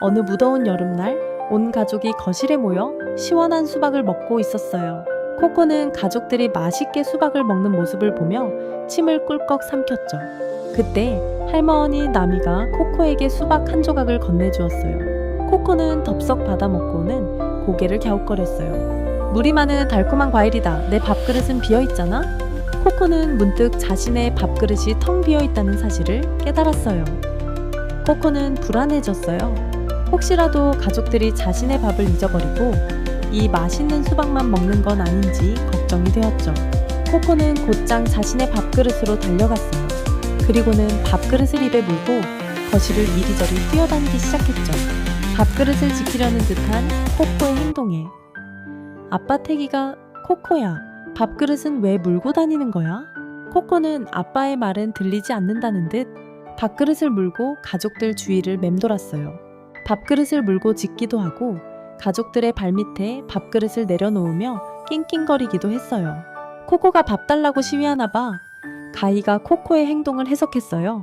어느 무더운 여름날 온 가족이 거실에 모여 시원한 수박을 먹고 있었어요. 코코는 가족들이 맛있게 수박을 먹는 모습을 보며 침을 꿀꺽 삼켰죠. 그때 할머니 나미가 코코에게 수박 한 조각을 건네주었어요. 코코는 덥석 받아 먹고는 고개를 갸웃거렸어요. 물이 많은 달콤한 과일이다. 내 밥그릇은 비어 있잖아. 코코는 문득 자신의 밥그릇이 텅 비어 있다는 사실을 깨달았어요. 코코는 불안해졌어요. 혹시라도 가족들이 자신의 밥을 잊어버리고 이 맛있는 수박만 먹는 건 아닌지 걱정이 되었죠. 코코는 곧장 자신의 밥그릇으로 달려갔어요. 그리고는 밥그릇을 입에 물고 거실을 이리저리 뛰어다니기 시작했죠. 밥그릇을 지키려는 듯한 코코의 행동에 아빠 태기가 코코야, 밥그릇은 왜 물고 다니는 거야? 코코는 아빠의 말은 들리지 않는다는 듯 밥그릇을 물고 가족들 주위를 맴돌았어요. 밥그릇을 물고 짖기도 하고 가족들의 발밑에 밥그릇을 내려놓으며 낑낑거리기도 했어요. 코코가 밥 달라고 시위하나 봐. 가이가 코코의 행동을 해석했어요.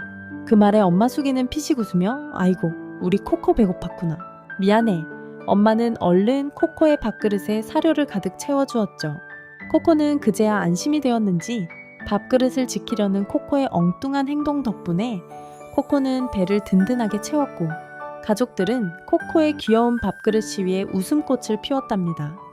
그 말에 엄마 숙이는 피식 웃으며 아이고 우리 코코 배고팠구나. 미안해. 엄마는 얼른 코코의 밥그릇에 사료를 가득 채워주었죠. 코코는 그제야 안심이 되었는지 밥그릇을 지키려는 코코의 엉뚱한 행동 덕분에 코코는 배를 든든하게 채웠고 가족들은 코코의 귀여운 밥그릇 시위에 웃음꽃을 피웠답니다.